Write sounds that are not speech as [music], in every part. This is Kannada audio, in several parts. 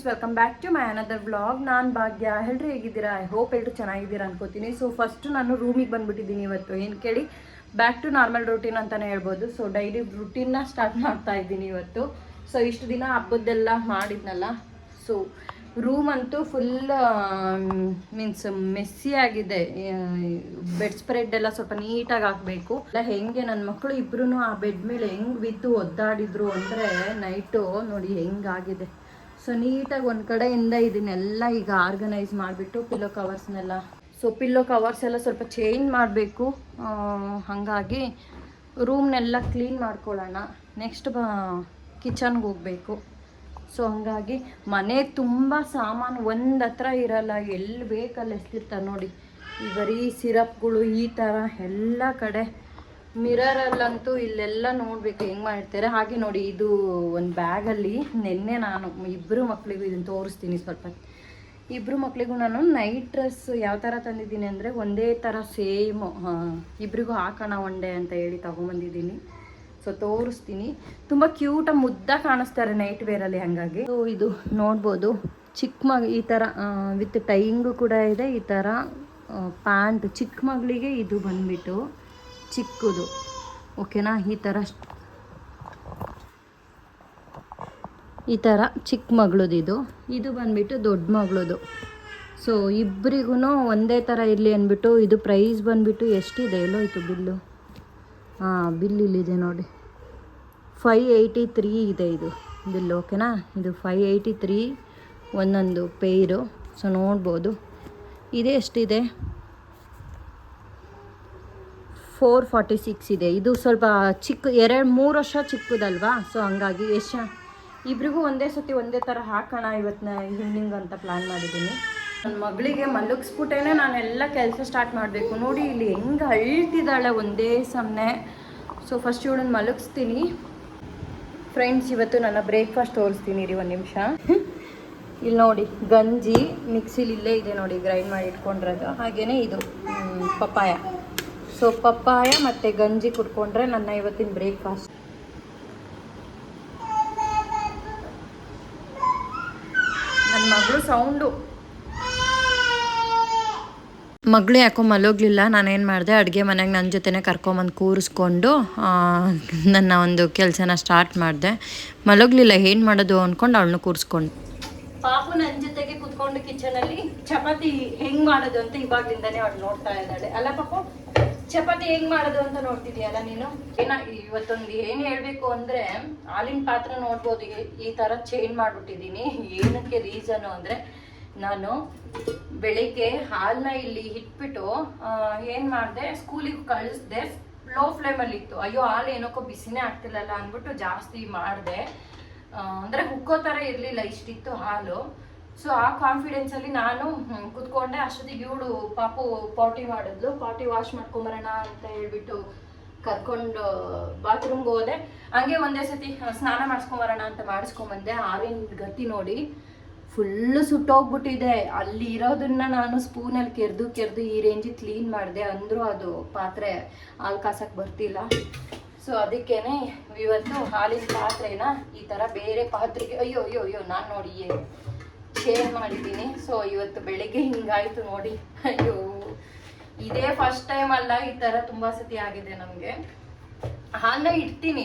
Friends welcome back to my another vlog ನಾನು ಭಾಗ್ಯ. ಎಲ್ಲರೂ ಹೇಗಿದ್ದೀರಾ? ಐ ಹೋಪ್ ಎಲ್ಲರೂ ಚೆನ್ನಾಗಿದ್ದೀರಾ ಅನ್ಕೋತೀನಿ. ಸೊ ಫಸ್ಟ್ ನಾನು ರೂಮಿಗೆ ಬಂದ್ಬಿಟ್ಟಿದ್ದೀನಿ ಇವತ್ತು. ಏನು ಕೇಳಿ? ಬ್ಯಾಕ್ ಟು ನಾರ್ಮಲ್ ರೂಟೀನ್ ಅಂತಲೇ ಹೇಳ್ಬೋದು. ಸೊ ಡೈಲಿ ರುಟೀನ್ನ ಸ್ಟಾರ್ಟ್ ಮಾಡ್ತಾ ಇದ್ದೀನಿ ಇವತ್ತು. ಸೊ ಇಷ್ಟು ದಿನ ಹಬ್ಬದ್ದೆಲ್ಲ ಮಾಡಿದ್ನಲ್ಲ. ಸೊ ರೂಮ್ ಅಂತೂ ಫುಲ್ ಮೀನ್ಸ್ ಮೆಸ್ಸಿ ಆಗಿದೆ. ಬೆಡ್ ಸ್ಪ್ರೆಡ್ ಎಲ್ಲ ಸ್ವಲ್ಪ ನೀಟಾಗಿ ಹಾಕಬೇಕು. ಇಲ್ಲ ಹೆಂಗೆ ನನ್ನ ಮಕ್ಕಳು ಇಬ್ಬರೂ ಆ ಬೆಡ್ ಮೇಲೆ ಹೆಂಗೆ ಬಿದ್ದು ಒದ್ದಾಡಿದ್ರು ಅಂದರೆ ನೈಟು ನೋಡಿ ಹೆಂಗಾಗಿದೆ. ಸೊ ನೀಟಾಗಿ ಒಂದು ಕಡೆಯಿಂದ ಇದನ್ನೆಲ್ಲ ಈಗ ಆರ್ಗನೈಸ್ ಮಾಡಿಬಿಟ್ಟು ಪಿಲ್ಲೋ ಕವರ್ಸ್ನೆಲ್ಲ ಸೊ ಪಿಲ್ಲೋ ಕವರ್ಸ್ ಎಲ್ಲ ಸ್ವಲ್ಪ ಚೇಂಜ್ ಮಾಡಬೇಕು. ಹಾಗಾಗಿ ರೂಮ್ನೆಲ್ಲ ಕ್ಲೀನ್ ಮಾಡ್ಕೊಳ್ಳೋಣ. ನೆಕ್ಸ್ಟ್ ಬ ಕಿಚನ್ಗೆ ಹೋಗಬೇಕು. ಸೊ ಹಂಗಾಗಿ ಮನೆ ತುಂಬ ಸಾಮಾನು ಒಂದು ಹತ್ರ ಇರಲ್ಲ. ಎಲ್ಲಿ ಬೇಕಲ್ಲಿ ಎಸ್ತಿರ್ತಾರೆ ನೋಡಿ. ಈ ಬರೀ ಸಿರಪ್ಗಳು ಈ ಥರ ಎಲ್ಲ ಕಡೆ ಮಿರರಲ್ಲಂತೂ ಇಲ್ಲೆಲ್ಲ ನೋಡಬೇಕು, ಹೆಂಗ್ ಮಾಡಿರ್ತಾರೆ ಹಾಗೆ ನೋಡಿ, ಇದು ಒಂದು ಬ್ಯಾಗಲ್ಲಿ ನಿನ್ನೆ ನಾನು ಇಬ್ಬರು ಮಕ್ಳಿಗೂ ಇದನ್ನು ತೋರಿಸ್ತೀನಿ ಸ್ವಲ್ಪ. ಇಬ್ಬರು ಮಕ್ಕಳಿಗೂ ನಾನು ನೈಟ್ ಡ್ರೆಸ್ ಯಾವ ಥರ ತಂದಿದ್ದೀನಿ ಅಂದರೆ ಒಂದೇ ಥರ ಸೇಮ್ ಇಬ್ರಿಗೂ ಹಾಕೋಣ ಒಂಡೆ ಅಂತ ಹೇಳಿ ತೊಗೊಂಬಂದಿದ್ದೀನಿ. ಸೊ ತೋರಿಸ್ತೀನಿ. ತುಂಬ ಕ್ಯೂಟಾಗಿ ಮುದ್ದ ಕಾಣಿಸ್ತಾರೆ ನೈಟ್ ವೇರಲ್ಲಿ ಹಾಗಾಗಿ. ಸೊ ಇದು ನೋಡ್ಬೋದು, ಚಿಕ್ಕ ಮಗ ಈ ಥರ ವಿತ್ ಟೈಯಿಂಗು ಕೂಡ ಇದೆ, ಈ ಥರ ಪ್ಯಾಂಟ್ ಚಿಕ್ಕ ಮಗಳಿಗೆ ಇದು ಬಂದ್ಬಿಟ್ಟು. ಚಿಕ್ಕದು. ಓಕೆನಾ? ಈ ಥರ ಈ ಥರ ಚಿಕ್ಕ ಮಗಳದು ಇದು. ಇದು ಬಂದ್ಬಿಟ್ಟು ದೊಡ್ಡ ಮಗಳದು. ಸೊ ಇಬ್ಬರಿಗೂ ಒಂದೇ ಥರ ಇರಲಿ ಅಂದ್ಬಿಟ್ಟು ಇದು ಪ್ರೈಸ್ ಬಂದುಬಿಟ್ಟು ಎಷ್ಟಿದೆ? ಎಲ್ಲೋಯ್ತು ಬಿಲ್ಲು? ಹಾಂ ಬಿಲ್ ಇಲ್ಲಿದೆ ನೋಡಿ. ಫೈ ಏಯ್ಟಿ ತ್ರೀ ಇದೆ ಇದು ಬಿಲ್ ಓಕೆನಾ? ಇದು ಫೈ ಏಯ್ಟಿ ತ್ರೀ ಒಂದೊಂದು ಪೇರು ಸೊ ನೋಡ್ಬೋದು. ಇದೆ ಎಷ್ಟಿದೆ? ಫೋರ್ ಫಾರ್ಟಿ ಸಿಕ್ಸ್ ಇದೆ. ಇದು ಸ್ವಲ್ಪ ಚಿಕ್ಕ, ಎರಡು, ಮೂರು ವರ್ಷ ಚಿಕ್ಕದಲ್ವಾ? ಸೊ ಹಂಗಾಗಿ ಎಷ್ಟು ಇಬ್ರಿಗೂ ಒಂದೇ ಸತಿ ಒಂದೇ ಥರ ಹಾಕೋಣ ಇವತ್ತಿನ ಈವ್ನಿಂಗ್ ಅಂತ ಪ್ಲ್ಯಾನ್ ಮಾಡಿದ್ದೀನಿ. ನನ್ನ ಮಗಳಿಗೆ ನಾನು ನಾನೆಲ್ಲ ಕೆಲಸ ಸ್ಟಾರ್ಟ್ ಮಾಡಬೇಕು. ನೋಡಿ, ಇಲ್ಲಿ ಹೆಂಗೆ ಅಳ್ತಿದ್ದಾಳೆ ಒಂದೇ ಸಮನೆ. ಸೊ ಫಸ್ಟ್ ಇವಳನ್ನ ಮಲಗಿಸ್ತೀನಿ. ಫ್ರೆಂಡ್ಸ್ ಇವತ್ತು ನನ್ನ ಬ್ರೇಕ್ಫಾಸ್ಟ್ ತೋರಿಸ್ತೀನಿ. ರೀ ಒಂದು ನಿಮಿಷ. ಇಲ್ಲಿ ನೋಡಿ, ಗಂಜಿ ಮಿಕ್ಸಿಲಿ ಇಲ್ಲೇ ಇದೆ ನೋಡಿ ಗ್ರೈಂಡ್ ಮಾಡಿ ಇಟ್ಕೊಂಡಿರೋದು. ಹಾಗೆಯೇ ಇದು ಪಪ್ಪಾಯ. ಸೊ ಪಪ್ಪಾಯ ಮತ್ತು ಗಂಜಿ ಕುಡ್ಕೊಂಡ್ರೆ ನನ್ನ ಇವತ್ತಿನ ಬ್ರೇಕ್ಫಾಸ್ಟ್ ನನ್ನ ಮಗಳು ಸೌಂಡು ಮಗಳು ಯಾಕೋ ಮಲೋಗ್ಲಿಲ್ಲ ನಾನೇನು ಮಾಡಿದೆ ಅಡುಗೆ ಮನೆಗೆ ನನ್ನ ಜೊತೆನೇ ಕರ್ಕೊಂಬಂದು ಕೂರಿಸ್ಕೊಂಡು ನನ್ನ ಒಂದು ಕೆಲಸನ ಸ್ಟಾರ್ಟ್ ಮಾಡಿದೆ. ಮಲೋಗ್ಲಿಲ್ಲ ಏನು ಮಾಡೋದು ಅಂದ್ಕೊಂಡು ಅವಳನ್ನು ಕೂರಿಸ್ಕೊಂಡು. ಪಾಪು ನನ್ನ ಜೊತೆಗೆ ಕುತ್ಕೊಂಡು ಕಿಚನಲ್ಲಿ ಚಪಾತಿ ಹೆಂಗೆ ಮಾಡೋದು ಅಂತ ಇವಾಗಿಂದನೇ ಅವಳು ನೋಡ್ತಾ ಇದ್ದಾಳೆ. ಅಲ್ಲ ಪಾಪು? ಚಪಾತಿ ಹೆಂಗ್ ಮಾಡೋದು ಅಂತ ನೋಡ್ತಿದ್ಯಲ್ಲ ನೀನು? ಏನ ಇವತ್ತೊಂದು ಏನ್ ಹೇಳ್ಬೇಕು ಅಂದ್ರೆ ಹಾಲಿನ ಪಾತ್ರ ನೋಡ್ಬೋದು. ಈ- ತರ ಚೇಂಜ್ ಮಾಡ್ಬಿಟ್ಟಿದೀನಿ ಏನಕ್ಕೆ ರೀಸನ್ ಅಂದ್ರೆ ನಾನು ಬೆಳಿಗ್ಗೆ ಹಾಲನ್ನ ಇಲ್ಲಿ ಇಟ್ಬಿಟ್ಟು ಏನ್ ಮಾಡಿದೆ? ಸ್ಕೂಲಿಗೆ ಕಳಿಸ್ದೆ. ಲೋ ಫ್ಲೇಮಲ್ಲಿ ಇತ್ತು. ಅಯ್ಯೋ, ಹಾಲು ಏನಕ್ಕೋ ಬಿಸಿನೇ ಆಗ್ತಿಲ್ಲಲ್ಲ ಅಂದ್ಬಿಟ್ಟು ಜಾಸ್ತಿ ಮಾಡಿದೆ. ಅಂದ್ರೆ ಹುಕ್ಕೋ ಥರ ಇರಲಿಲ್ಲ ಇಷ್ಟಿತ್ತು ಹಾಲು. ಸೊ ಆ ಕಾನ್ಫಿಡೆನ್ಸ್ ಅಲ್ಲಿ ನಾನು ಕುತ್ಕೊಂಡೆ. ಅಷ್ಟೊತ್ತಿಗೆ ಇವಳು ಪಾಪು ಪಾಟಿ ಮಾಡಿದ್ಲು. ಪಾಟಿ ವಾಶ್ ಮಾಡ್ಕೊಂಬರೋಣ ಅಂತ ಹೇಳ್ಬಿಟ್ಟು ಕರ್ಕೊಂಡು ಬಾತ್ರೂಮ್ಗೆ ಹೋದೆ. ಹಂಗೆ ಒಂದೇ ಸತಿ ಸ್ನಾನ ಮಾಡಿಸ್ಕೊಂಬರೋಣ ಅಂತ ಮಾಡಿಸ್ಕೊಂಬಂದೆ. ಆವಿನ ಗತಿ ನೋಡಿ ಫುಲ್ಲು ಸುಟ್ಟೋಗ್ಬಿಟ್ಟಿದೆ. ಅಲ್ಲಿ ಇರೋದನ್ನ ನಾನು ಸ್ಪೂನಲ್ಲಿ ಕೆರೆದು ಕೆರೆದು ಈ ರೇಂಜಿಗೆ ಕ್ಲೀನ್ ಮಾಡಿದೆ. ಅಂದರೂ ಅದು ಪಾತ್ರೆ ಹಾಲು ಕಾಸಕ್ಕೆ ಬರ್ತಿಲ್ಲ. ಸೊ ಅದಕ್ಕೇನೆ ಇವತ್ತು ಹಾಲಿನ ಪಾತ್ರೆನ ಈ ಥರ ಬೇರೆ ಪಾತ್ರೆಗೆ ಅಯ್ಯೋ ಅಯ್ಯೋ ಅಯ್ಯೋ, ನಾನು ನೋಡಿ ಶೇರ್ ಮಾಡಿದ್ದೀನಿ. ಸೊ ಇವತ್ತು ಬೆಳಿಗ್ಗೆ ಹಿಂಗಾಯ್ತು ನೋಡಿ. ಅಯ್ಯೋ. ಇದೇ ಫಸ್ಟ್ ಟೈಮ್ ಅಲ್ಲ, ಈ ಥರ ತುಂಬಾ ಸತಿ ಆಗಿದೆ ನಮಗೆ. ಹಾಲನ್ನ ಇಡ್ತೀನಿ.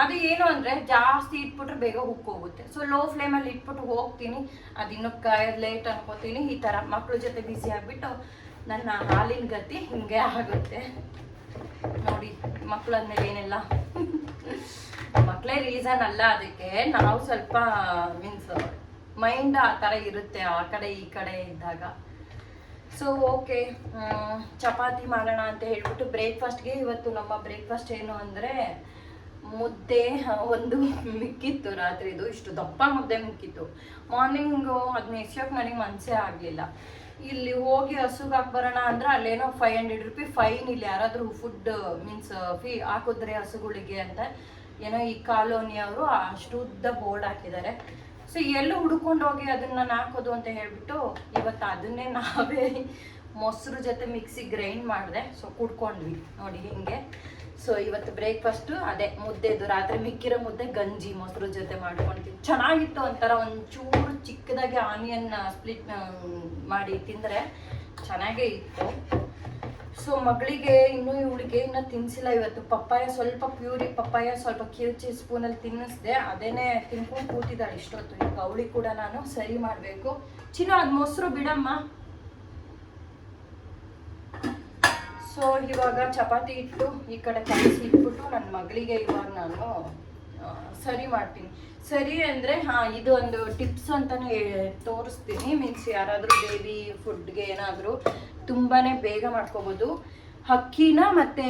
ಅದು ಏನು ಅಂದರೆ ಜಾಸ್ತಿ ಇಟ್ಬಿಟ್ರೆ ಬೇಗ ಹೋಗುತ್ತೆ ಸೊ ಲೋ ಫ್ಲೇಮಲ್ಲಿ ಇಟ್ಬಿಟ್ಟು ಹೋಗ್ತೀನಿ. ಅದು ಇನ್ನೂ ಕಾಯೋದು ಲೇಟ್ ಅನ್ಕೋತೀನಿ. ಈ ಥರ ಮಕ್ಳ ಜೊತೆ ಬ್ಯುಸಿ ಆಗಿಬಿಟ್ಟು ನನ್ನ ಹಾಲಿನ ಗತಿ ಹಿಂಗೆ ಆಗುತ್ತೆ. ನೋಡಿ ಮಕ್ಳಾದ್ಮೇಲೆ ಏನೆಲ್ಲ? ಮಕ್ಕಳೇ ರೀಸನ್ ಅಲ್ಲ ಅದಕ್ಕೆ. ನಾವು ಸ್ವಲ್ಪ ಮೀನ್ಸ್ ಮೈಂಡ್ ಆ ಥರ ಇರುತ್ತೆ ಆ ಕಡೆ, ಈ ಕಡೆ ಇದ್ದಾಗ. ಸೊ ಓಕೆ ಚಪಾತಿ ಮಾಡೋಣ ಅಂತ ಹೇಳ್ಬಿಟ್ಟು ಬ್ರೇಕ್ಫಾಸ್ಟ್ಗೆ ಇವತ್ತು ನಮ್ಮ ಬ್ರೇಕ್ಫಾಸ್ಟ್ ಏನು ಅಂದರೆ ಮುದ್ದೆ ಒಂದು ಮಿಕ್ಕಿತ್ತು ರಾತ್ರಿದು. ಇಷ್ಟು ದಪ್ಪ ಮುದ್ದೆ ಮಿಕ್ಕಿತ್ತು ಮಾರ್ನಿಂಗು ಅದನ್ನ ಎಸ್ಯೋಕೆ ನನಗೆ ಮನಸ್ಸೇ ಆಗಲಿಲ್ಲ. ಇಲ್ಲಿ ಹೋಗಿ ಹಸುಗೆ ಹಾಕಿ ಬರೋಣ ಅಂದ್ರೆ ಅಲ್ಲೇನೋ ಫೈವ್ ಹಂಡ್ರೆಡ್ ರುಪಿ ಫೈನ್ ಇಲ್ಲಿ ಯಾರಾದರೂ ಫುಡ್ ಮೀನ್ಸ್ ಫೀ ಹಾಕಿದ್ರೆ ಹಸುಗಳಿಗೆ ಅಂತ. ಏನೋ ಈ ಕಾಲೋನಿಯವರು ಅಷ್ಟು ಉದ್ದ ಬೋರ್ಡ್ ಹಾಕಿದ್ದಾರೆ. ಸೊ ಎಲ್ಲೂ ಹುಡ್ಕೊಂಡು ಹೋಗಿ ಅದನ್ನ ನಾಕೋದು ಅಂತ ಹೇಳ್ಬಿಟ್ಟು ಇವತ್ತು ಅದನ್ನೇ ನಾವೇ ಮೊಸರು ಜೊತೆ ಮಿಕ್ಸಿ ಗ್ರೈಂಡ್ ಮಾಡಿದೆ. ಸೊ ಕುಡ್ಕೊಂಡ್ವಿ ನೋಡಿ ಹಿಂಗೆ. ಸೊ ಇವತ್ತು ಬ್ರೇಕ್ಫಾಸ್ಟು, ಅದೇ ಮುದ್ದೆದು, ರಾತ್ರಿ ಮಿಕ್ಕಿರೋ ಮುದ್ದೆ ಗಂಜಿ ಮೊಸರು ಜೊತೆ ಮಾಡ್ಕೊಂತೀವಿ ಚೆನ್ನಾಗಿತ್ತು ಒಂಥರ ಒಂಚೂರು ಚಿಕ್ಕದಾಗಿ ಆನಿಯನ್ ಸ್ಪ್ಲಿಟ್ ಮಾಡಿ ತಿಂದರೆ ಚೆನ್ನಾಗೇ ಇತ್ತು. ಸೊ ಮಗಳಿಗೆ ಇನ್ನೂ ಇವಳಿಗೆ ಇನ್ನೂ ತಿನ್ಸಿಲ್ಲ ಇವತ್ತು. ಪಪ್ಪಾಯ ಸ್ವಲ್ಪ ಪ್ಯೂರಿ ಪಪ್ಪಾಯ, ಸ್ವಲ್ಪ ಕಿವುಚಿ ಸ್ಪೂನಲ್ಲಿ ತಿನ್ನಿಸ್ದೆ. ಅದೇನೆ ತಿನ್ಕೊಂಡು ಕೂತಿದ್ದಾಳೆ ಇಷ್ಟೊತ್ತು. ಈಗ ಅವಳಿಗೆ ಕೂಡ ನಾನು ಸರಿ ಮಾಡಬೇಕು. ಚಿನ್ನ, ಅದು ಮೊಸರು ಬಿಡಮ್ಮ. ಸೊ ಇವಾಗ ಚಪಾತಿ ಇಟ್ಟು ಈ ಕಡೆ ಕಲಸಿ ಇಟ್ಬಿಟ್ಟು ನನ್ನ ಮಗಳಿಗೆ ಇವಾಗ ನಾನು ಸರಿ ಮಾಡ್ತೀನಿ. ಸರಿ ಅಂದರೆ, ಹಾಂ, ಇದು ಒಂದು ಟಿಪ್ಸ್ ಅಂತಲೇ ತೋರಿಸ್ತೀನಿ. ಮೀನ್ಸ್ ಯಾರಾದರೂ ಬೇಬಿ ಫುಡ್ಗೆ ಏನಾದರೂ ತುಂಬಾ ಬೇಗ ಮಾಡ್ಕೋಬೋದು. ಅಕ್ಕಿನ ಮತ್ತು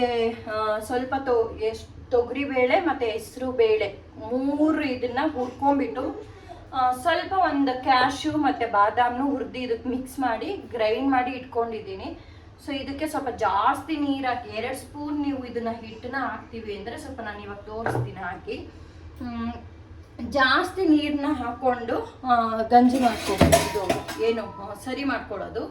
ಸ್ವಲ್ಪ ತೊ, ಎಷ್ಟು ತೊಗರಿ ಬೇಳೆ ಮತ್ತು ಹೆಸರು ಬೇಳೆ ಮೂರು ಇದನ್ನು ಹುರ್ಕೊಂಬಿಟ್ಟು ಸ್ವಲ್ಪ ಒಂದು ಕ್ಯಾಶು ಮತ್ತು ಬಾದಾಮ್ನು ಹುರಿದು ಇದಕ್ಕೆ ಮಿಕ್ಸ್ ಮಾಡಿ ಗ್ರೈಂಡ್ ಮಾಡಿ ಇಟ್ಕೊಂಡಿದ್ದೀನಿ. ಸೊ ಇದಕ್ಕೆ ಸ್ವಲ್ಪ ಜಾಸ್ತಿ ನೀರು ಹಾಕಿ, ಎರಡು ಸ್ಪೂನ್ ನೀವು ಇದನ್ನ ಹಿಟ್ಟನ್ನ ಹಾಕ್ತೀವಿ ಅಂದರೆ ಸ್ವಲ್ಪ ನಾನು ಇವಾಗ ತೋರಿಸ್ತೀನಿ ಹಾಕಿ. ಜಾಸ್ತಿ ನೀರನ್ನ ಹಾಕ್ಕೊಂಡು ಗಂಜಿ ಮಾಡ್ಕೊಬೋದು. ಏನು, ಸರಿ ಮಾಡ್ಕೊಳ್ಳೋದು.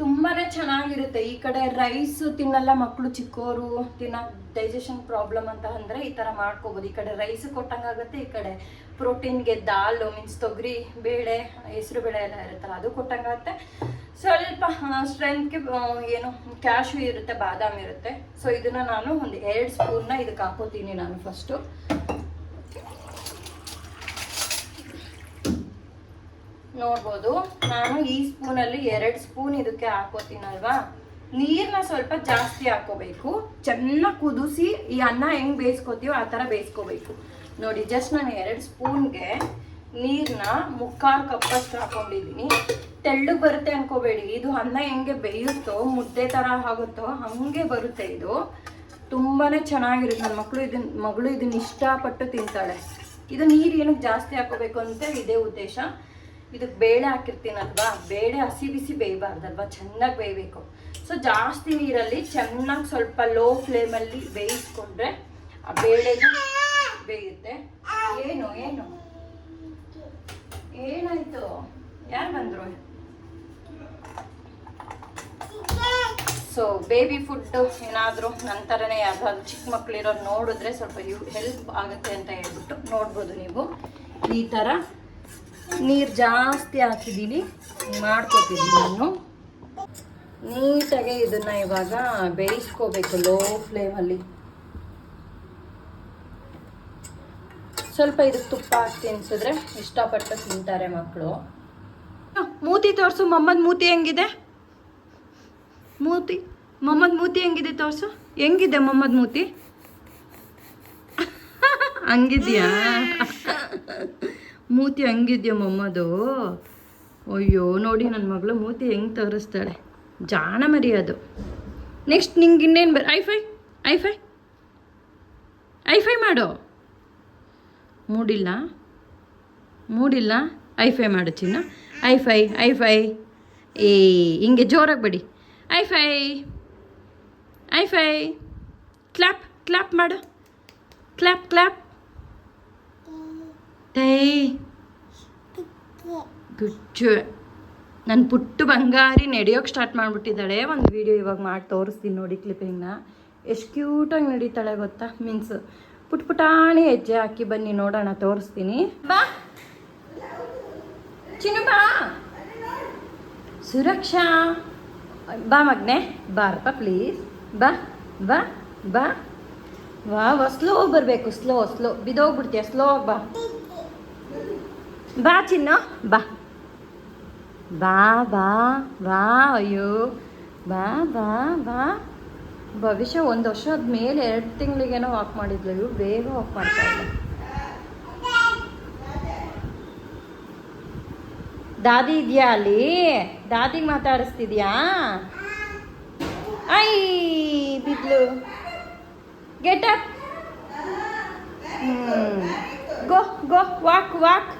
ತುಂಬಾ ಚೆನ್ನಾಗಿರುತ್ತೆ. ಈ ಕಡೆ ರೈಸ್ ತಿನ್ನಲ್ಲ ಮಕ್ಕಳು ಚಿಕ್ಕವರು ತಿನ್ನ ಡೈಜೆಷನ್ ಪ್ರಾಬ್ಲಮ್ ಅಂತ ಅಂದರೆ ಈ ಥರ ಮಾಡ್ಕೋಬೋದು. ಈ ಕಡೆ ರೈಸ್ ಕೊಟ್ಟಂಗಾಗುತ್ತೆ ಈ ಕಡೆ ಪ್ರೋಟೀನ್ಗೆ ದಾಲು ಮೀನ್ಸ್ ತೊಗರಿ, ಬೇಳೆ, ಹೆಸರು ಬೇಳೆ ಎಲ್ಲ ಇರುತ್ತಲ್ಲ, ಅದು ಕೊಟ್ಟಂಗಾಗುತ್ತೆ ಸ್ವಲ್ಪ ಸ್ಟ್ರೆಂತ್ಗೆ ಏನು ಕ್ಯಾಶು ಇರುತ್ತೆ, ಬಾದಾಮಿ ಇರುತ್ತೆ. ಸೊ ಇದನ್ನು ನಾನು ಒಂದು ಎರಡು ಸ್ಪೂನ್ನ ಇದಕ್ಕೆ ಹಾಕೋತೀನಿ ನಾನು ಫಸ್ಟು ನೋಡ್ಬೋದು. ನಾನು ಈ ಸ್ಪೂನಲ್ಲಿ ಎರಡು ಸ್ಪೂನ್ ಇದಕ್ಕೆ ಹಾಕೋತೀನಲ್ವಾ? ನೀರನ್ನ ಸ್ವಲ್ಪ ಜಾಸ್ತಿ ಹಾಕೋಬೇಕು. ಚೆನ್ನಾಗಿ ಕುದಿಸಿ ಈ ಅನ್ನ ಹೆಂಗೆ ಬೇಯಿಸ್ಕೋತೀವೋ ಆ ಥರ ಬೇಯಿಸ್ಕೋಬೇಕು. ನೋಡಿ, ಜಸ್ಟ್ ನಾನು ಎರಡು ಸ್ಪೂನ್ಗೆ ನೀರನ್ನ ಮುಕ್ಕಾಲು ಕಪ್ಪಷ್ಟು ಹಾಕೊಂಡಿದ್ದೀನಿ. ತೆಳ್ಳಗೆ ಬರುತ್ತೆ ಅನ್ಕೋಬೇಡಿ. ಇದು ಅನ್ನ ಹೆಂಗೆ ಬೇಯುತ್ತೋ, ಮುದ್ದೆ ಥರ ಆಗುತ್ತೋ, ಹಾಗೆ ಬರುತ್ತೆ ಇದು. ತುಂಬಾ ಚೆನ್ನಾಗಿರುತ್ತೆ. ನನ್ನ ಮಕ್ಕಳು ಇದನ್ನ ಮಗಳು ಇದನ್ನ ಇಷ್ಟಪಟ್ಟು ತಿಂತಾಳೆ. ಇದು ನೀರು ಏನಕ್ಕೆ ಜಾಸ್ತಿ ಹಾಕೋಬೇಕು ಅಂತ ಇದೇ ಉದ್ದೇಶ. ಇದಕ್ಕೆ ಬೇಳೆ ಹಾಕಿರ್ತೀನಲ್ವಾ ಬೇಳೆ ಹಸಿ ಬಿಸಿ ಬೇಯಬಾರ್ದಲ್ವಾ? ಚೆನ್ನಾಗಿ ಬೇಯಬೇಕು. ಸೊ ಜಾಸ್ತಿ ನೀರಲ್ಲಿ ಚೆನ್ನಾಗಿ ಸ್ವಲ್ಪ ಲೋ ಫ್ಲೇಮಲ್ಲಿ ಬೇಯಿಸ್ಕೊಂಡ್ರೆ ಆ ಬೇಳೆ ಬೇಯುತ್ತೆ. ಏನು ಏನು? ಏನಾಯ್ತು? ಯಾರು ಬಂದ್ರು? ಸೊ ಬೇಬಿ ಫುಡ್ ಏನಾದರೂ ನಂತರನೇ ಯಾವ್ದಾದ್ರು ಚಿಕ್ಕ ಮಕ್ಕಳಿರೋರು ನೋಡಿದ್ರೆ ಸ್ವಲ್ಪ ಯು ಹೆಲ್ಪ್ ಆಗುತ್ತೆ ಅಂತ ಹೇಳ್ಬಿಟ್ಟು ನೋಡ್ಬೋದು ನೀವು. ಈ ಥರ ನೀರು ಜಾಸ್ತಿ ಹಾಕಿದ್ದೀನಿ ಮಾಡ್ಕೊತಿದ್ದೀನಿ ನಾನು ನೀಟಾಗಿ ಇದನ್ನು ಇವಾಗ ಬೇಯಿಸ್ಕೋಬೇಕು ಲೋ ಫ್ಲೇಮಲ್ಲಿ ಸ್ವಲ್ಪ ಇದಕ್ಕೆ ತುಪ್ಪ ಹಾಕಿ ತಿನ್ಸಿದ್ರೆ ಇಷ್ಟಪಟ್ಟು ತಿಂತಾರೆ ಮಕ್ಕಳು ಮೂತಿ ತೋರಿಸು, ಮಮ್ಮದ್ ಮೂತಿ ಹೆಂಗಿದೆ? ಮೂತಿ, ಮೊಮ್ಮದ್ ಮೂತಿ ಹೆಂಗಿದೆ ತೋರಿಸು? ಹೆಂಗಿದೆ ಮೊಮ್ಮದ್ ಮೂತಿ? [laughs] ಹಂಗಿದ್ಯಾ? ಮೂತಿ ಹಂಗಿದ್ಯಾ ಮೊಮ್ಮದು? ಅಯ್ಯೋ, ನೋಡಿ ನನ್ನ ಮಗಳು ಮೂತಿ ಹೆಂಗೆ ತೋರಿಸ್ತಾಳೆ. ಜಾಣ ಮರಿ ನೆಕ್ಸ್ಟ್ ನಿಂಗೆ ಇನ್ನೇನು ಬರ್ ಐಫೈ ಐಫೈ ಐಫೈ ಮಾಡು. ಮೂಡಿಲ್ಲ ಮೂಡಿಲ್ಲ ಐಫೈ ಮಾಡು ಚಿನ್ನ. ಐಫೈ ಐಫೈ ಏ, ಹಿಂಗೆ ಜೋರಾಗಿ five high five high five clap clap ಮಾಡು. ಕ್ಲ್ಯಾಪ್ ಕ್ಲಾಪ್ ಟೈ ಗುಚ್ಚು ನನ್ನ ಪುಟ್ಟು ಬಂಗಾರಿ ನಡೆಯೋಕೆ ಸ್ಟಾರ್ಟ್ ಮಾಡಿಬಿಟ್ಟಿದ್ದಾಳೆ. ಒಂದು ವಿಡಿಯೋ ಇವಾಗ ಮಾಡಿ ತೋರಿಸ್ತೀನಿ ನೋಡಿ ಕ್ಲಿಪ್ಪಿಂಗ್ನ ಎಷ್ಟು ಕ್ಯೂಟಾಗಿ ನಡೀತಾಳೆ ಗೊತ್ತಾ? ಮೀನ್ಸ್ ಪುಟ್ ಪುಟಾಣಿ ಹೆಜ್ಜೆ ಹಾಕಿ ಬನ್ನಿ ನೋಡೋಣ, ತೋರಿಸ್ತೀನಿ. ಬಾ. ಚಿನ್ನು ಬಾ. ಸುರಕ್ಷಾ. ಬಾ ಮಗ್ನೆ. ಬಾರಪ್ಪ ಪ್ಲೀಸ್ ಬಾ ಬಾ ಬಾ. ವಾ ಸ್ಲೋ ಬರಬೇಕು ಸ್ಲೋ ಸ್ಲೋ ಬಿದೋಗ್ಬಿಡ್ತೀಯ ಸ್ಲೋ ಬಾ. ಬಾ ಚಿನ್ನ, ಬಾ. ಬಾ ಬಾ ಬಾ, ಅಯ್ಯೋ. ಬಾ ಬಾ ಬಾ. ಭವಿಷ್ಯ ಒಂದು ವರ್ಷದ ಮೇಲೆ ಎರಡು ತಿಂಗಳಿಗೇನೋ ವಾಕ್ ಮಾಡಿದ್ಲು. ಇವ್ರು ಬೇಗ ವಾಕ್ ಮಾಡ್ತಾ ಇಲ್ಲ ದಾದಿ ಇದೆಯಾ ಅಲ್ಲಿ? ದಾದಿಗೆ ಮಾತಾಡಿಸ್ತಿದ್ಯಾ? ಐ, ಬಿದ್ಲು. Get up go go walk walk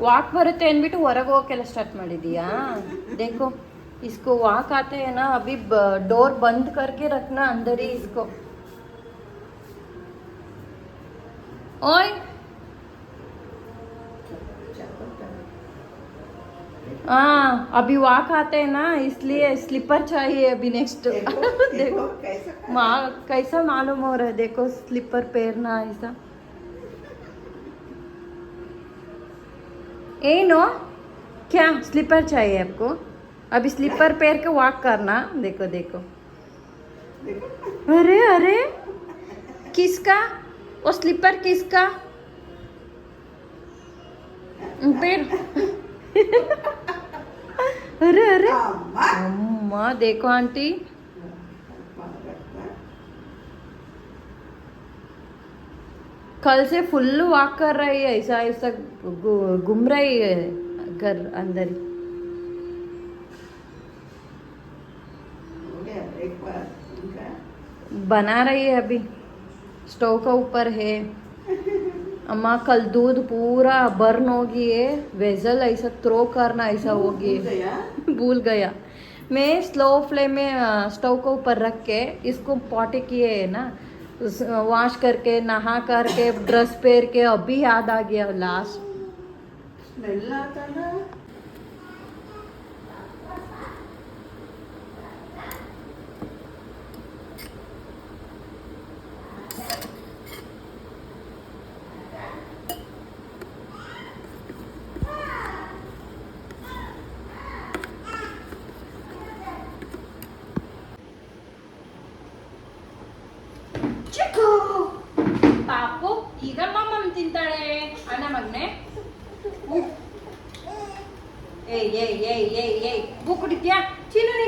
walk ಬರುತ್ತೆ ಅಂದ್ಬಿಟ್ಟು ಹೊರಗೆ ಹೋಗೋಕ್ಕೆಲ್ಲ ಸ್ಟಾರ್ಟ್ ಮಾಡಿದೀಯಾ देखो इसको वाक आते हैं ना अभी डोर बंद करके रखना अंदर ही इसको ओए हाँ अभी वाक आते हैं ना इसलिए स्लीपर चाहिए अभी नेक्स्ट देखो कैसा माँ कैसा मालूम हो रहा है देखो स्लीपर पहनना ऐसा ए नो। क्या? स्लीपर चाहिए आपको? अभी स्लीपर पैर के वॉक करना। देखो देखो। अरे अरे। किसका? वो स्लीपर किसका? पैर [laughs] अरे अरे। अम्मा। अम्मा देखो आंटी। कल से फुल वॉक कर रही है ऐसा ऐसा घूम रही है घर अंदर ही बना रही है अभी स्टोव का ऊपर है अम्मा कल दूध पूरा बर्न हो गई है वेजल ऐसा थ्रो करना ऐसा हो गई भूल गया मैं स्लो फ्लेम में स्टोव को ऊपर रख के इसको पॉटे किए है ना वॉश करके नहा करके ड्रेस पहन के अभी याद आ गया लास्ट स्मेल ना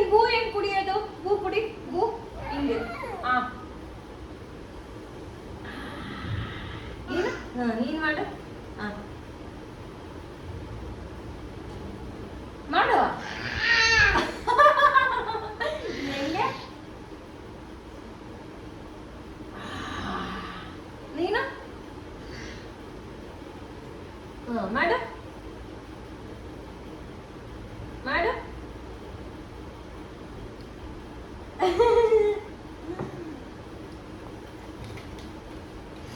ಚಿನ್ನು ನೀನ್ ಬೂ ಹೆಂಗ್ ಕುಡಿಯೋದು ಬೂ ಕುಡಿ ಬೂ ಹಿಂಗೆ ಆ ನೀನು ಹಾ, ನೀನ್ ಮಾಡು ಆ. ಮಾಡು ಹೆಂಗೆ ನೀನು ಹ್ಞೂ ಮಾಡು ಮಾಡು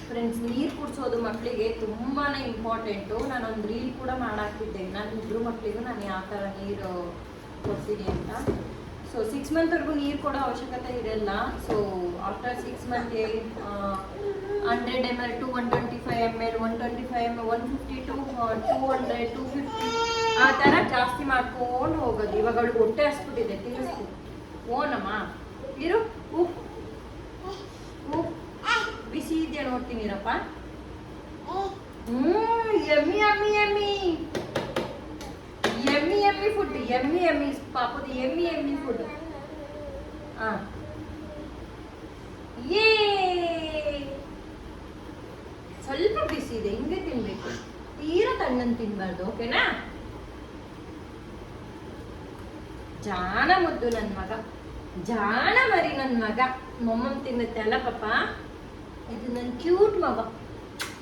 ಫ್ರೆಂಡ್ಸ್ ನೀರು ಕುಡಿಸೋದು ಮಕ್ಕಳಿಗೆ ತುಂಬಾ ಇಂಪಾರ್ಟೆಂಟು ನಾನೊಂದು ರೀಲ್ ಕೂಡ ಮಾಡಾಕ್ತಿದ್ದೆ ನಾನು ಇಬ್ಬರು ಮಕ್ಕಳಿಗೂ ನಾನು ಯಾವ ಥರ ನೀರು ಕೊಡ್ತೀನಿ ಅಂತ. ಸೊ ಸಿಕ್ಸ್ ಮಂತ್ವರೆಗೂ ನೀರು ಕೊಡೋ ಅವಶ್ಯಕತೆ ಇರಲ್ಲ. So after six ಮಂತ್ಗೆ hundred M L to one twenty five M L one twenty five M L one fifty to two hundred two fifty ಆ ಥರ ಜಾಸ್ತಿ ಮಾಡ್ಕೊಂಡು ಹೋಗೋದು. ಇವಾಗ ಅವಳು ಹೊಟ್ಟೆ ಹಸ್ಬಿಟ್ಟಿದೆ. ತಿನ್ನಿಸ್ತು ಓನಮ್ಮ ಇರು. ಉಪ್ಪು ಉಪ್ಪು ಬಿಸಿ ಇದೆಯಾ ನೋಡ್ತೀನಿ ಇರಪ್ಪ. ಹ್ಮ್ yummy yummy yummy yummy yummy food yummy yummy ಪಾಪದ ಯಮ್ಮಿ ಯಮ್ಮಿ ಫುಡ್ ಆ ಯೇ ಸ್ವಲ್ಪ ಬಿಸಿ ಇದೆ ಹಿಂಗೆ ತಿನ್ಬೇಕು ತೀರಾ ತಣ್ಣನ್ ತಿನ್ಬಾರ್ದು ಓಕೆನಾ ಜಾಣ ಮುದ್ದು ನನ್ನ ಮಗ ಜಾಣ ಮರಿ ನನ್ನ ಮಗ ಮೊಮ್ಮಮ್ ತಿನ್ನುತ್ತೆ ಅಲ್ಲ ಪಾಪ ಇದು ನನ್ನ ಕ್ಯೂಟ್ ಮಗ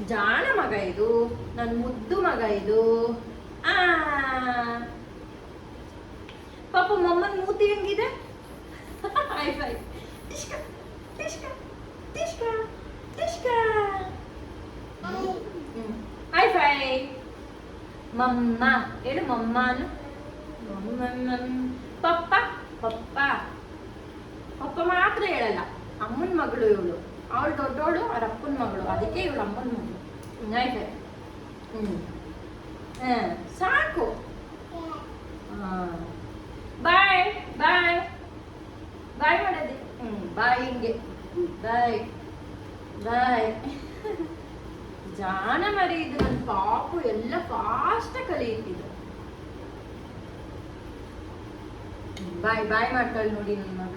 ಜಾಣ ಮಗ ಇದು ನನ್ನ ಮುದ್ದು ಮಗ ಇದು. ಆ. ಪಾಪ ಮಮ್ಮನ್ ಮೂತಿ ಹೆಂಗಿದೆ? ಹೈ ಫೈ ಹೈ ಫೈ ಮಮ್ಮ. ಹೇಳು ಮಮ್ಮನು ಪಪ್ಪ ಪಪ್ಪ. ಪಪ್ಪ ಮಾತ್ರ ಹೇಳಲ್ಲ. ಅಮ್ಮನ ಮಗಳು ಇವಳು. ಅವಳು ದೊಡ್ಡವಳು, ಅವ್ರ ಅಪ್ಪನ ಮಗಳು. ಅದಕ್ಕೆ ಇವಳು ಅಮ್ಮನ ಮಗಳು. ಹ್ಮ್. ಹ್ಞೂ ಹಾಂ, ಸಾಕು. ಬಾಯ್ ಬಾಯ್ ಬಾಯ್ ಮಾಡದೆ. ಹ್ಮ್ ಬಾಯ್ ಹಿಂಗೆ. ಬಾಯ್ ಬಾಯ್ [laughs] ಜಾನ ಮರಿ ಇದು ನನ್ನ ಪಾಪು. ಎಲ್ಲ ಫಾಸ್ಟ್ ಕಲಿಯುತ್ತಿದ್ದು. ಬಾಯ್ ಬಾಯ್ ಮಾಡ್ತಾಳೆ ನೋಡಿ ನನ್ನ ಮಗಳು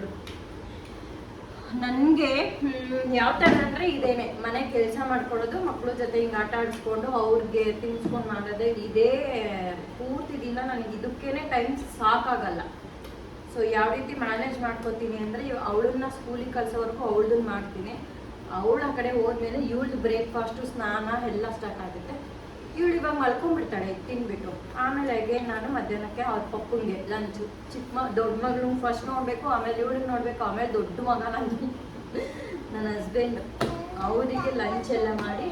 ನನಗೆ ಯಾವ ಥರ ಅಂದರೆ ಇದೇನೆ. ಮನೆ ಕೆಲಸ ಮಾಡ್ಕೊಳ್ಳೋದು ಮಕ್ಕಳ ಜೊತೆ ಹಿಂಗೆ ಆಟ ಆಡಿಸ್ಕೊಂಡು, ಅವ್ರಿಗೆ ತಿನ್ಸ್ಕೊಂಡು ಮಾಡೋದೇ ಇದೇ, ಪೂರ್ತಿ ದಿನ ನನಗೆ ಇದಕ್ಕೇನೆ ಟೈಮ್ ಸಾಕಾಗಲ್ಲ. ಸೊ ಯಾವ ರೀತಿ ಮ್ಯಾನೇಜ್ ಮಾಡ್ಕೋತೀನಿ ಅಂದರೆ ಅವಳನ್ನ ಸ್ಕೂಲಿಗೆ ಕಳ್ಸೋವರೆಗೂ ಅವಳದನ್ನ ಮಾಡ್ತೀನಿ. ಅವಳ ಕಡೆ ಹೋದ್ಮೇಲೆ ಇವಳ್ದು ಬ್ರೇಕ್ಫಾಸ್ಟು ಸ್ನಾನ ಎಲ್ಲ ಸ್ಟಾರ್ಟ್ ಆಗುತ್ತೆ. ಇವಳು ಇವಾಗ ಮಲ್ಕೊಂಡ್ಬಿಡ್ತಾಳೆ, ತಿನ್ಬಿಟ್ಟು. ಆಮೇಲೆ ಅಗೇನ್ ನಾನು ಮಧ್ಯಾಹ್ನಕ್ಕೆ ಅವ್ರ ಪಪ್ಪಂಗೆ ಲಂಚು ಚಿಕ್ಕ ಮ, ದೊಡ್ಡ ಮಗಳು ಫಸ್ಟ್ ನೋಡಬೇಕು, ಆಮೇಲೆ ಇವಳಿಗೆ ನೋಡಬೇಕು, ಆಮೇಲೆ ದೊಡ್ಡ ಮಗ ನಾನು. ನನ್ನ ಹಸ್ಬೆಂಡ್ ಅವರಿಗೆ ಲಂಚ್ ಎಲ್ಲ ಮಾಡಿ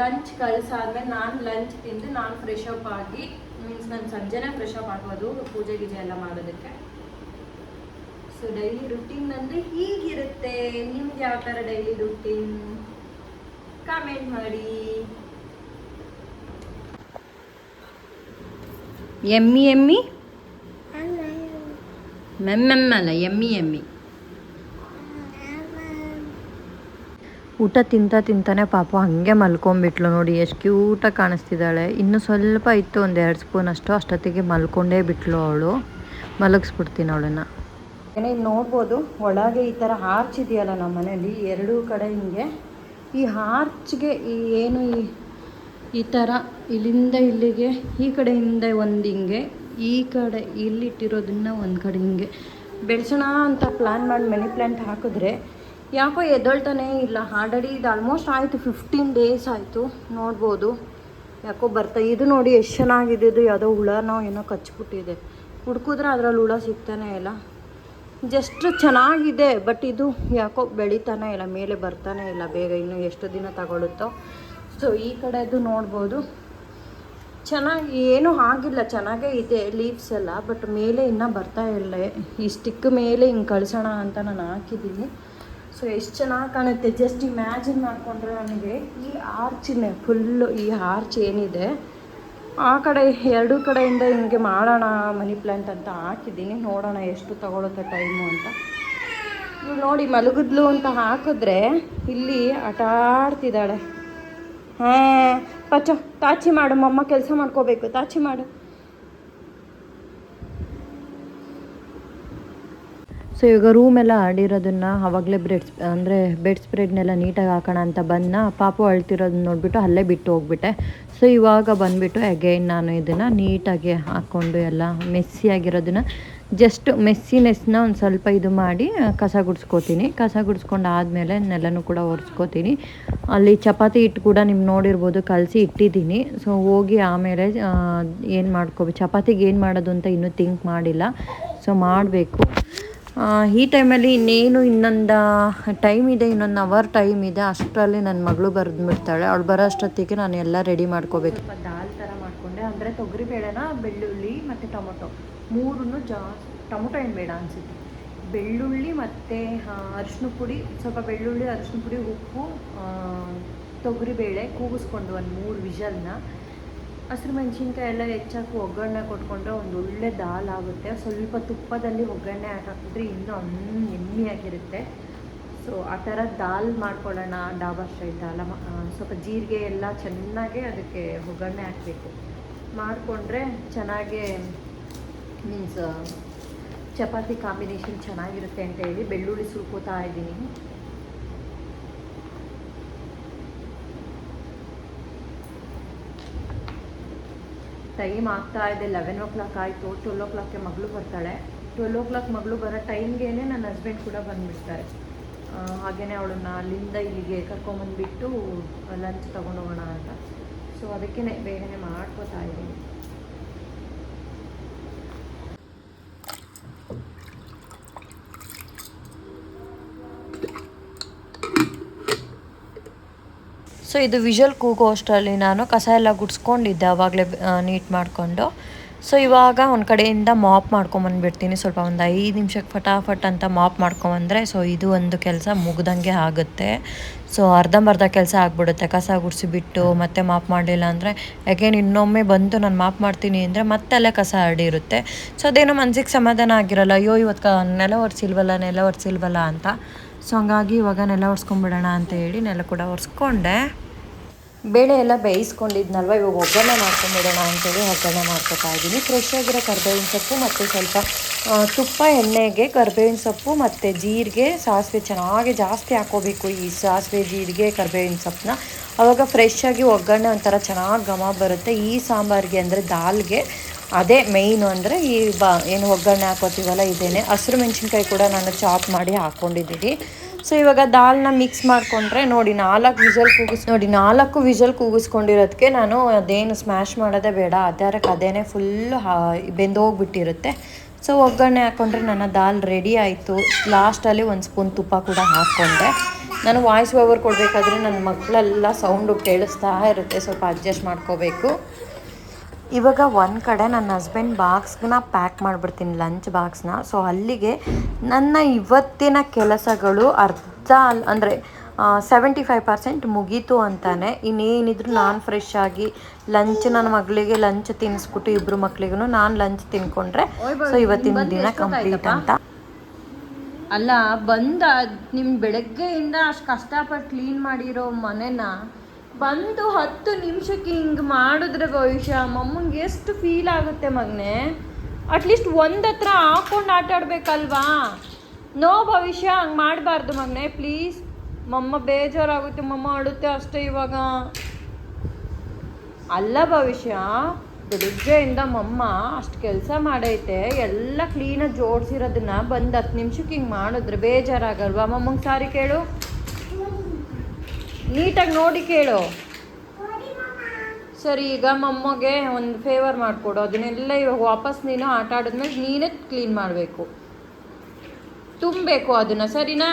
ಲಂಚ್ ಕಳ್ಸಾದ್ಮೇಲೆ ನಾನು ಲಂಚ್ ತಿಂದು ನಾನು ಫ್ರೆಶ್ ಅಪ್ ಆಗಿ ಮೀನ್ಸ್ ನಾನು ಸಂಜೆನೇ ಫ್ರೆಶ್ ಅಪ್ ಆಗೋದು ಪೂಜೆ ಗೀಜೆ ಎಲ್ಲ ಮಾಡೋದಕ್ಕೆ. ಸೊ ಡೈಲಿ ರುಟೀನ್ ಅಂದರೆ ಹೀಗಿರುತ್ತೆ. ನಿಮ್ಗೆ ಯಾವ ಥರ ಡೈಲಿ ರುಟೀನ್ ಕಾಮೆಂಟ್ ಮಾಡಿ. ಎಮ್ಮಿ ಎಮ್ಮಿ? ಮೆಮ್ಮೆಮ್ಮಲ್ಲ ಎಮ್ಮಿ ಎಮ್ಮಿ. ಊಟ ತಿಂತ ತಿಂತಾನೆ ಪಾಪ ಹಾಗೆ ಮಲ್ಕೊಂಡ್ಬಿಟ್ಲು ನೋಡಿ ಎಷ್ಟು ಕ್ಯೂಟಾಗಿ ಕಾಣಿಸ್ತಿದ್ದಾಳೆ. ಇನ್ನು ಸ್ವಲ್ಪ ಇತ್ತು ಒಂದು ಎರಡು ಸ್ಪೂನ್ ಅಷ್ಟು ಅಷ್ಟೊತ್ತಿಗೆ ಮಲ್ಕೊಂಡೇ ಬಿಟ್ಲು ಅವಳು. ಮಲಗಿಸ್ಬಿಡ್ತೀನಿ ಅವಳನ್ನು. ಏನೇ ನೋಡ್ಬೋದು ಒಳಗೆ ಈ ಥರ ಹಾರ್ಚ್ ಇದೆಯಲ್ಲ ನಮ್ಮ ಮನೇಲಿ ಎರಡೂ ಕಡೆ ಹಿಂಗೆ. ಈ ಹಾರ್ಚ್ಗೆ ಈ ಏನು ಈ ಈ ಥರ ಇಲ್ಲಿಂದ ಇಲ್ಲಿಗೆ, ಈ ಕಡೆಯಿಂದ ಒಂದು ಹಿಂಗೆ, ಈ ಕಡೆ ಇಲ್ಲಿಟ್ಟಿರೋದನ್ನ ಒಂದು ಕಡೆ ಹಿಂಗೆ. ಬೆಳೆಸೋಣ ಅಂತ ಪ್ಲ್ಯಾನ್ ಮಾಡಿ ಮನಿ ಪ್ಲ್ಯಾಂಟ್ ಹಾಕಿದ್ರೆ, ಯಾಕೋ ಎದ್ದೊಳ್ತಾನೇ ಇಲ್ಲ. ಆಲ್ರೆಡಿ ಇದು ಆಲ್ಮೋಸ್ಟ್ ಆಯಿತು ಫಿಫ್ಟೀನ್ ಡೇಸ್ ಆಯಿತು. ನೋಡ್ಬೋದು. ಯಾಕೋ ಬರ್ತಾ, ಇದು ನೋಡಿ ಎಷ್ಟು ಚೆನ್ನಾಗಿದೆ, ಇದು ಯಾವುದೋ ಹುಳನೋ ಏನೋ ಕಚ್ಬಿಟ್ಟಿದೆ. ಹುಡ್ಕಿದ್ರೆ ಅದರಲ್ಲಿ ಹುಳ ಸಿಗ್ತಾನೆ ಇಲ್ಲ. ಜಸ್ಟ್ ಚೆನ್ನಾಗಿದೆ ಬಟ್ ಇದು ಯಾಕೋ ಬೆಳಿತಾನೆ ಇಲ್ಲ, ಮೇಲೆ ಬರ್ತಾನೆ ಇಲ್ಲ ಬೇಗ. ಇನ್ನು ಎಷ್ಟು ದಿನ ತಗೊಳುತ್ತೋ. ಸೊ, ಈ ಕಡೆದು ನೋಡ್ಬೋದು. ಚೆನ್ನಾಗಿ, ಏನೂ ಆಗಿಲ್ಲ, ಚೆನ್ನಾಗೇ ಇದೆ ಲೀವ್ಸ್ ಎಲ್ಲ ಬಟ್ ಮೇಲೆ ಇನ್ನೂ ಬರ್ತಾ ಇಲ್ಲ. ಈ ಸ್ಟಿಕ್ ಮೇಲೆ ಹಿಂಗೆ ಕಳಿಸೋಣ ಅಂತ ನಾನು ಹಾಕಿದ್ದೀನಿ. ಸೊ ಎಷ್ಟು ಚೆನ್ನಾಗಿ ಕಾಣುತ್ತೆ. ಜಸ್ಟ್ ಇಮ್ಯಾಜಿನ್ ಮಾಡಿಕೊಂಡ್ರೆ ನನಗೆ ಈ ಆರ್ಚಿನೇ ಫುಲ್ಲು ಈ ಆರ್ಚ್ ಏನಿದೆ. ಆ ಕಡೆ, ಎರಡೂ ಕಡೆಯಿಂದ ಹಿಂಗೆ ಮಾಡೋಣ ಮನಿ ಪ್ಲ್ಯಾಂಟ್ ಅಂತ ಹಾಕಿದ್ದೀನಿ. ನೋಡೋಣ ಎಷ್ಟು ತಗೊಳುತ್ತೆ ಟೈಮು ಅಂತ. ನೋಡಿ ಮಲಗಿದ್ಲು ಅಂತ ಹಾಕಿದ್ರೆ ಇಲ್ಲಿ ಆಟ ಆಡ್ತಿದ್ದಾಳೆ ಹಾಂ ಪಚ್ಚ ತಾಚಿ ಮಾಡು, ಮಮ್ಮ ಕೆಲಸ ಮಾಡ್ಕೋಬೇಕು. ತಾಚಿ ಮಾಡು. ಸೊ ಇವಾಗ ರೂಮೆಲ್ಲ ಆಡಿರೋದನ್ನ ಆವಾಗಲೇ ಬ್ರೆಡ್ ಅಂದರೆ ಬೆಡ್ ಸ್ಪ್ರೆಡ್ನೆಲ್ಲ ನೀಟಾಗಿ ಹಾಕೋಣ ಅಂತ ಬಂದ ಪಾಪು ಅಳ್ತಿರೋದನ್ನ ನೋಡಿಬಿಟ್ಟು ಅಲ್ಲೇ ಬಿಟ್ಟು ಹೋಗ್ಬಿಟ್ಟೆ. ಸೊ ಇವಾಗ ಬಂದುಬಿಟ್ಟು ಅಗೈನ್ ನಾನು ಇದನ್ನು ನೀಟಾಗಿ ಹಾಕ್ಕೊಂಡು ಎಲ್ಲ ಮೆಸ್ಸಿಯಾಗಿರೋದನ್ನ ಜಸ್ಟ್ ಮೆಸ್ಸಿನೆಸ್ನ ಒಂದು ಸ್ವಲ್ಪ ಇದು ಮಾಡಿ ಕಸ ಗುಡಿಸ್ಕೋತೀನಿ. ಕಸ ಗುಡಿಸ್ಕೊಂಡು ಆದಮೇಲೆ ನೆಲನೂ ಕೂಡ ಒರೆಸ್ಕೋತೀನಿ. ಅಲ್ಲಿ ಚಪಾತಿ ಹಿಟ್ಟು ಕೂಡ ನಿಮ್ಗೆ ನೋಡಿರ್ಬೋದು, ಕಲಸಿ ಇಟ್ಟಿದ್ದೀನಿ. ಸೊ ಹೋಗಿ ಆಮೇಲೆ ಏನು ಮಾಡ್ಕೋಬೇಕು ಚಪಾತಿಗೆ ಏನು ಮಾಡೋದು ಅಂತ ಇನ್ನೂ ಥಿಂಕ್ ಮಾಡಿಲ್ಲ. ಸೊ ಮಾಡಬೇಕು. ಈ ಟೈಮಲ್ಲಿ ಇನ್ನೇನು ಇನ್ನೊಂದು ಟೈಮ್ ಇದೆ, ಇನ್ನೊಂದು ಅವರ್ ಟೈಮ್ ಇದೆ. ಅಷ್ಟರಲ್ಲಿ ನನ್ನ ಮಗಳು ಬರೆದ್ಬಿಡ್ತಾಳೆ. ಅವಳು ಬರೋ ಅಷ್ಟೊತ್ತಿಗೆ ನಾನು ಎಲ್ಲ ರೆಡಿ ಮಾಡ್ಕೋಬೇಕು. ದಾಲ್ ಥರ ಮಾಡಿಕೊಂಡೆ. ಅಂದರೆ ತೊಗರಿಬೇಳೆನ, ಬೆಳ್ಳುಳ್ಳಿ ಮತ್ತು ಟೊಮೊಟೊ. ಮೂರನ್ನು ಜಾ, ಟೊಮೊಟೊ ಹಣ್ಣು ಬೇಡ ಅನಿಸುತ್ತೆ. ಬೆಳ್ಳುಳ್ಳಿ ಮತ್ತು ಅರಿಶಿನ ಪುಡಿ, ಸ್ವಲ್ಪ ಬೆಳ್ಳುಳ್ಳಿ ಅರಿಶಿನ ಪುಡಿ, ಉಪ್ಪು ತೊಗರಿಬೇಳೆ ಕೂಗಿಸ್ಕೊಂಡು ಒಂದು ಮೂರು ವಿಷಲ್ನ. ಹಸಿರು ಮೆಣಸಿನ್ಕಾಯಿ ಎಲ್ಲ ಹೆಚ್ಚಾಕಿ ಒಗ್ಗರಣೆ ಕೊಟ್ಕೊಂಡ್ರೆ ಒಂದು ಒಳ್ಳೆ ದಾಲ್ ಆಗುತ್ತೆ. ಸ್ವಲ್ಪ ತುಪ್ಪದಲ್ಲಿ ಒಗ್ಗರಣೆ ಹಾಕಿದ್ರೆ ಇನ್ನೂ ಎಮ್ಮಿಯಾಗಿರುತ್ತೆ. ಸೊ ಆ ಥರ ದಾಲ್ ಮಾಡ್ಕೊಳ್ಳೋಣ ಡಾಬಾ ಸ್ಟೈಲ್ ದಾಲ ಸ್ವಲ್ಪ ಜೀರಿಗೆ ಎಲ್ಲ ಚೆನ್ನಾಗೆ ಅದಕ್ಕೆ ಒಗ್ಗರಣೆ ಹಾಕಬೇಕು. ಮಾಡಿಕೊಂಡ್ರೆ ಚೆನ್ನಾಗೆ ಮೀನ್ಸ್ ಚಪಾತಿ ಕಾಂಬಿನೇಷನ್ ಚೆನ್ನಾಗಿರುತ್ತೆ ಅಂತ ಹೇಳಿ ಬೆಳ್ಳುಳ್ಳಿ ಸುಲ್ಕೋತಾ ಇದ್ದೀನಿ. ಟೈಮ್ ಆಗ್ತಾ ಇದೆ ಲೆವೆನ್ ಓ ಕ್ಲಾಕ್ ಆಯಿತು ಟ್ವೆಲ್ ಓ ಕ್ಲಾಕ್ಗೆ ಮಗಳು ಬರ್ತಾಳೆ. ಟ್ವೆಲ್ ಓ ಕ್ಲಾಕ್ ಮಗಳು ಬರೋ ಟೈಮ್ಗೆ ನನ್ನ ಹಸ್ಬೆಂಡ್ ಕೂಡ ಬಂದುಬಿಡ್ತಾರೆ. ಹಾಗೆಯೇ ಅವಳನ್ನ ಅಲ್ಲಿಂದ ಇಲ್ಲಿಗೆ ಕರ್ಕೊಂಬಂದುಬಿಟ್ಟು ಲಂಚ್ ತೊಗೊಂಡೋಗೋಣ ಅಂತ. ಸೊ ಅದಕ್ಕೆ ಬೇಗನೆ ಮಾಡ್ಕೋತಾ ಇದ್ದೀನಿ. ಸೊ ಇದು ವಿಜುವಲ್ ಕೂಗೋ ಅಷ್ಟರಲ್ಲಿ ನಾನು ಕಸ ಎಲ್ಲ ಗುಡಿಸ್ಕೊಂಡಿದ್ದೆ ಆವಾಗಲೇ ನೀಟ್ ಮಾಡಿಕೊಂಡು. ಸೊ ಇವಾಗ ಒಂದು ಕಡೆಯಿಂದ ಮಾಪ್ ಮಾಡ್ಕೊಂಬಂದ್ಬಿಡ್ತೀನಿ. ಸ್ವಲ್ಪ ಒಂದು ಐದು ನಿಮಿಷಕ್ಕೆ ಫಟಾಫಟ್ ಅಂತ ಮಾಪ್ ಮಾಡ್ಕೊಂಬಂದರೆ ಸೊ ಇದು ಒಂದು ಕೆಲಸ ಮುಗ್ದಂಗೆ ಆಗುತ್ತೆ. ಸೊ ಅರ್ಧಂಬರ್ಧ ಕೆಲಸ ಆಗ್ಬಿಡುತ್ತೆ. ಕಸ ಗುಡಿಸಿಬಿಟ್ಟು ಮತ್ತೆ ಮಾಪ್ ಮಾಡಲಿಲ್ಲ ಅಂದರೆ ಅಗೇನ್ ಇನ್ನೊಮ್ಮೆ ಬಂದು ನಾನು ಮಾಪ್ ಮಾಡ್ತೀನಿ ಅಂದರೆ ಮತ್ತೆ ಅಲ್ಲೇ ಕಸ ಹರಡಿರುತ್ತೆ. ಸೊ ಅದೇನೋ ಮನ್ಸಿಗೆ ಸಮಾಧಾನ ಆಗಿರಲ್ಲ, ಅಯ್ಯೋ, ಇವತ್ತು ನೆಲ ಒರೆಸಿಲ್ವಲ್ಲ ನೆಲ ಒರೆಸಿಲ್ವಲ್ಲ ಅಂತ. ಸೊ ಹಂಗಾಗಿ ಇವಾಗ ನೆಲ ಒರೆಸ್ಕೊಂಬಿಡೋಣ ಅಂತ ಹೇಳಿ ನೆಲ ಕೂಡ ಒರೆಸ್ಕೊಂಡೆ. ಬೇಳೆ ಎಲ್ಲ ಬೇಯಿಸ್ಕೊಂಡಿದ್ನಲ್ವ? ಇವಾಗ ಒಗ್ಗರಣೆ ಮಾಡ್ಕೊಂಬಿಡೋಣ ಅಂತೇಳಿ ಒಗ್ಗರಣೆ ಮಾಡ್ಕೊತಾ ಇದ್ದೀನಿ. ಫ್ರೆಶ್ ಆಗಿರೋ ಕರ್ಬೇವಿನ ಸೊಪ್ಪು ಮತ್ತು ಸ್ವಲ್ಪ ತುಪ್ಪ, ಎಣ್ಣೆಗೆ ಕರ್ಬೇವಿನ ಸೊಪ್ಪು ಮತ್ತು ಜೀರಿಗೆ, ಸಾಸಿವೆ ಚೆನ್ನಾಗಿ ಜಾಸ್ತಿ ಹಾಕೋಬೇಕು ಈ ಸಾಸಿವೆ, ಜೀರಿಗೆ, ಕರ್ಬೇವಿನ ಸೊಪ್ಪನ್ನ. ಆವಾಗ ಫ್ರೆಶ್ ಆಗಿ ಒಗ್ಗರಣೆ ಒಂಥರ ಚೆನ್ನಾಗಿ ಘಮ ಬರುತ್ತೆ. ಈ ಸಾಂಬಾರಿಗೆ ಅಂದರೆ ದಾಲ್ಗೆ ಅದೇ ಮೇಯ್ನು ಅಂದರೆ ಈ ಬಾ, ಏನು ಒಗ್ಗರಣೆ ಹಾಕೋತೀವಲ್ಲ ಇದೇನೆ. ಹಸಿರು ಮೆಣಸಿನ್ಕಾಯಿ ಕೂಡ ನಾನು ಚಾಪ್ ಮಾಡಿ ಹಾಕ್ಕೊಂಡಿದ್ದೀನಿ ಸೊ ಇವಾಗ ದಾಲ್ನ ಮಿಕ್ಸ್ ಮಾಡಿಕೊಂಡ್ರೆ ನೋಡಿ ನಾಲ್ಕು ವಿಜಲ್ ಕೂಗಿಸ್, ನೋಡಿ ನಾಲ್ಕು ವಿಜಲ್ ಕೂಗಿಸ್ಕೊಂಡಿರೋದಕ್ಕೆ ನಾನು ಅದೇನು ಸ್ಮ್ಯಾಶ್ ಮಾಡೋದೇ ಬೇಡ. ಅದರಕ್ಕೆ ಅದೇನೆ ಫುಲ್ ಬೆಂದೋಗ್ಬಿಟ್ಟಿರುತ್ತೆ. ಸೊ ಒಗ್ಗರಣೆ ಹಾಕ್ಕೊಂಡ್ರೆ ನನ್ನ ದಾಲ್ ರೆಡಿ ಆಯಿತು. ಲಾಸ್ಟಲ್ಲಿ ಒಂದು ಸ್ಪೂನ್ ತುಪ್ಪ ಕೂಡ ಹಾಕ್ಕೊಂಡೆ. ನಾನು ವಾಯ್ಸ್ ಓವರ್ ಕೊಡಬೇಕಾದ್ರೆ ನನ್ನ ಮಕ್ಕಳೆಲ್ಲ ಸೌಂಡು ಕೇಳಿಸ್ತಾ ಇರುತ್ತೆ. ಸ್ವಲ್ಪ ಅಡ್ಜಸ್ಟ್ ಮಾಡ್ಕೋಬೇಕು. ಇವಾಗ ಒಂದು ಕಡೆ ನನ್ನ ಹಸ್ಬೆಂಡ್ ಬಾಕ್ಸ್ನ ಪ್ಯಾಕ್ ಮಾಡಿಬಿಡ್ತೀನಿ ಲಂಚ್ ಬಾಕ್ಸ್ನ. ಸೊ ಅಲ್ಲಿಗೆ ನನ್ನ ಇವತ್ತಿನ ಕೆಲಸಗಳು ಅರ್ಧ ಅಲ್ ಅಂದರೆ ಸೆವೆಂಟಿ ಫೈವ್ ಪರ್ಸೆಂಟ್ ಮುಗೀತು ಅಂತಾನೆ. ಇನ್ನೇನಿದ್ರು ನಾನು ಫ್ರೆಶ್ ಆಗಿ ಲಂಚ್ ನನ್ನ ಮಗಳಿಗೆ ಲಂಚ್ ತಿನ್ನಿಸ್ಬಿಟ್ಟು ಇಬ್ಬರು ಮಕ್ಳಿಗೂ ನಾನು ಲಂಚ್ ತಿನ್ಕೊಂಡ್ರೆ ಸೊ ಇವತ್ತಿನ ದಿನ ಕಂಪ್ಲೀಟ್ ಅಂತ. ಅಲ್ಲ ಬಂದ ನಿಮ್ಮ ಬೆಳಗ್ಗೆಯಿಂದ ಅಷ್ಟು ಕಷ್ಟಪಟ್ಟು ಕ್ಲೀನ್ ಮಾಡಿರೋ ಮನೆನ ಬಂದು ಹತ್ತು ನಿಮಿಷಕ್ಕೆ ಹಿಂಗೆ ಮಾಡಿದ್ರೆ ಭವಿಷ್ಯ ಮಮ್ಮಂಗೆ ಎಷ್ಟು ಫೀಲ್ ಆಗುತ್ತೆ ಮಗನೆ? ಅಟ್ಲೀಸ್ಟ್ ಒಂದು ಹತ್ರ ಹಾಕೊಂಡು ಆಟ ನೋ ಭವಿಷ್ಯ, ಹಂಗೆ ಮಾಡಬಾರ್ದು ಮಗನೆ ಪ್ಲೀಸ್ ಮಮ್ಮ ಬೇಜಾರಾಗುತ್ತೆ, ಮಮ್ಮ ಅಳುತ್ತೆ ಅಷ್ಟೇ ಇವಾಗ. ಅಲ್ಲ ಭವಿಷ್ಯ, ಬೆಳಿಗ್ಗೆಯಿಂದ ಮಮ್ಮ ಅಷ್ಟು ಕೆಲಸ ಮಾಡೈತೆ, ಎಲ್ಲ ಕ್ಲೀನಾಗಿ ಜೋಡಿಸಿರೋದನ್ನ ಬಂದು ಹತ್ತು ನಿಮಿಷಕ್ಕೆ ಹಿಂಗೆ ಮಾಡಿದ್ರೆ ಬೇಜಾರಾಗಲ್ವಾ? ಮಮ್ಮಂಗೆ ಸಾರಿ ಕೇಳು. ನೀಟಾಗಿ ನೋಡಿ ಕೇಳು. ಸರಿ, ಈಗ ಮಮ್ಮಗೆ ಒಂದು ಫೇವರ್ ಮಾಡಿಕೊಡು. ಅದನ್ನೆಲ್ಲ ಇವಾಗ ವಾಪಸ್ ನೀನು ಆಟ ಆಡಿದ್ಮೇಲೆ ನೀನೇ ಕ್ಲೀನ್ ಮಾಡಬೇಕು. ತುಂಬಬೇಕು ಅದನ್ನು, ಸರಿನಾ?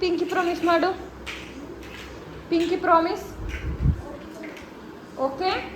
ಪಿಂಕಿ ಪ್ರಾಮಿಸ್ ಮಾಡು. Pinky promise okay